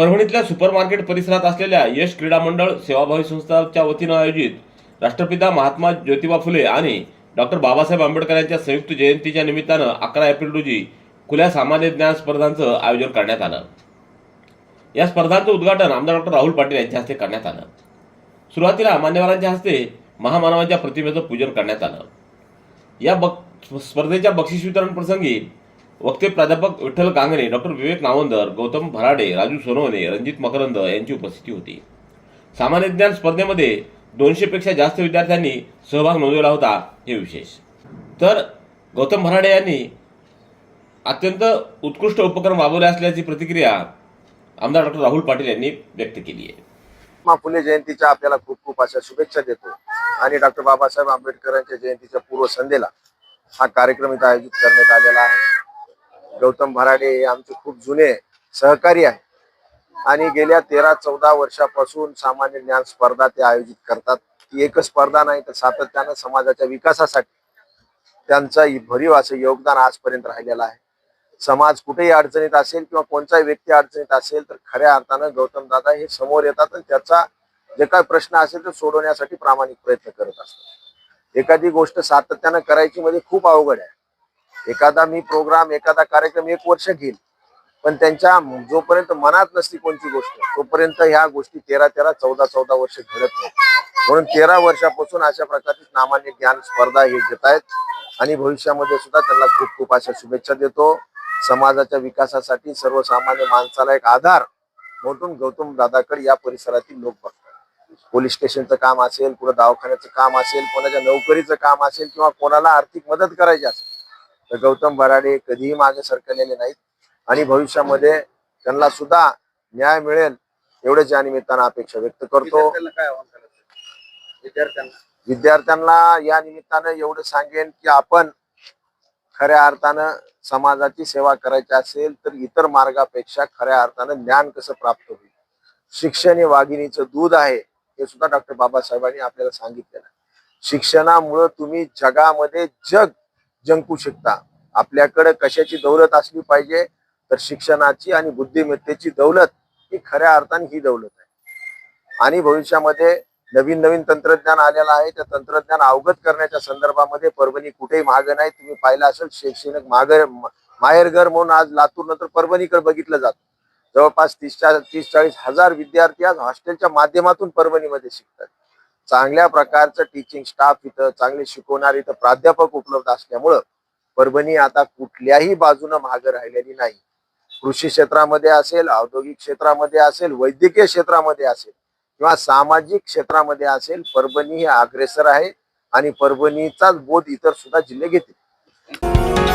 परभणीतल्या super market परिसरात असलेल्या यश क्रीडा मंडळ सेवाभावी संस्थाच्या वतीनं आयोजित राष्ट्रपिता महात्मा ज्योतिबा फुले आणि डॉक्टर बाबासाहेब आंबेडकर यांच्या संयुक्त जयंतीच्या निमित्तानं अकरा एप्रिल रोजी खुल्या सामान्य ज्ञान स्पर्धांचं आयोजन करण्यात आलं. या स्पर्धांचं उद्घाटन आमदार डॉक्टर राहुल पाटील यांच्या हस्ते करण्यात आलं. सुरुवातीला मान्यवरांच्या हस्ते महामानवांच्या प्रतिमेचं पूजन करण्यात आलं. या बक स्पर्धेच्या बक्षीस वितरण प्रसंगी वक्ते प्राध्यापक विठ्ठल कांगणे डॉक्टर विवेक नावंदर गौतम भराडे राजू सोनवणे रणजित मकरंद यांची उपस्थिती होती. सामान्य ज्ञान स्पर्धेमध्ये दोनशेपेक्षा जास्त विद्यार्थ्यांनी सहभाग नोंदवला होता हे विशेष. तर गौतम भराडे यांनी अत्यंत उत्कृष्ट उपक्रम राबवले असल्याची प्रतिक्रिया आमदार डॉक्टर राहुल पाटील यांनी व्यक्त केली आहे. फुले जयंतीच्या आपल्याला खूप खूप अशा शुभेच्छा देतो. आणि डॉक्टर बाबासाहेब आंबेडकरांच्या जयंतीच्या पूर्वसंध्येला हा कार्यक्रम इथं आयोजित करण्यात आलेला आहे. गौतम भराडे हे आमचे खूप जुने सहकारी आहे आणि गेल्या तेरा चौदा वर्षापासून सामान्य ज्ञान स्पर्धा ते आयोजित करतात. ती एकच स्पर्धा नाही तर सातत्यानं समाजाच्या विकासासाठी त्यांचा भरीव असं योगदान आजपर्यंत राहिलेलं आहे. समाज कुठेही अडचणीत असेल किंवा कोणताही व्यक्ती अडचणीत असेल तर खऱ्या अर्थानं गौतम दादा हे समोर येतात आणि त्याचा जे काय प्रश्न असेल ते सोडवण्यासाठी प्रामाणिक प्रयत्न करत असतात. एखादी गोष्ट सातत्यानं करायची म्हणजे खूप अवघड आहे. एखादा मी प्रोग्राम एखादा कार्यक्रम एक वर्ष घेईल पण त्यांच्या जोपर्यंत मनात नसती कोणती गोष्ट तोपर्यंत ह्या गोष्टी तेरा तेरा चौदा चौदा वर्ष घडत नाही म्हणून तेरा वर्षापासून अशा प्रकारची नामान्य ज्ञान स्पर्धा हे घेत आहेत आणि भविष्यामध्ये सुद्धा त्यांना खूप खूप अशा शुभेच्छा देतो. समाजाच्या विकासासाठी सर्वसामान्य माणसाला एक आधार म्हणून गौतम दादाकडे या परिसरातील लोक बघतात. पोलीस स्टेशनचं काम असेल कुठं दवाखान्याचं काम असेल कोणाच्या नोकरीचं काम असेल किंवा कोणाला आर्थिक मदत करायची असेल तर गौतम बराडे कधीही मागे सरकलेले नाहीत. आणि भविष्यामध्ये त्यांना सुद्धा न्याय मिळेल एवढ्याच या निमित्तानं अपेक्षा व्यक्त करतो. विद्यार्थ्यांना या निमित्तानं एवढं सांगेन की आपण खऱ्या अर्थानं समाजाची सेवा करायची असेल तर इतर मार्गापेक्षा खऱ्या अर्थानं ज्ञान कसं प्राप्त होईल? शिक्षण हे वाघिणीचं दूध आहे हे सुद्धा डॉक्टर बाबासाहेबांनी आपल्याला सांगितलेलं आहे. शिक्षणामुळं तुम्ही जगामध्ये जग जिंकू शकता. आपल्याकडे कशाची दौलत असली पाहिजे तर शिक्षणाची आणि बुद्धिमत्तेची दौलत ही खऱ्या अर्थाने ही दौलत आहे. आणि भविष्यामध्ये नवीन नवीन तंत्रज्ञान आलेलं आहे. त्या तंत्रज्ञान अवगत करण्याच्या संदर्भामध्ये परभणी कुठेही मागं नाही. तुम्ही पाहिलं असेल शैक्षणिक मागर माहेरघर म्हणून आज लातूर नंतर परभणीकडे बघितलं जातं. जवळपास तीस चार तीस चाळीस हजार विद्यार्थी आज हॉस्टेलच्या माध्यमातून परभणीमध्ये शिकतात. चांगल्या प्रकारचं टीचिंग स्टाफ इथं चांगले शिकवणारे इथं प्राध्यापक उपलब्ध असल्यामुळं परभणी आता कुठल्याही बाजूनं मागं राहिलेली नाही. कृषी क्षेत्रामध्ये असेल औद्योगिक क्षेत्रामध्ये असेल वैद्यकीय क्षेत्रामध्ये असेल किंवा सामाजिक क्षेत्रामध्ये असेल परभणी ही अग्रेसर आहे आणि परभणीचाच बोध इतर सुद्धा जिल्हे घेतील.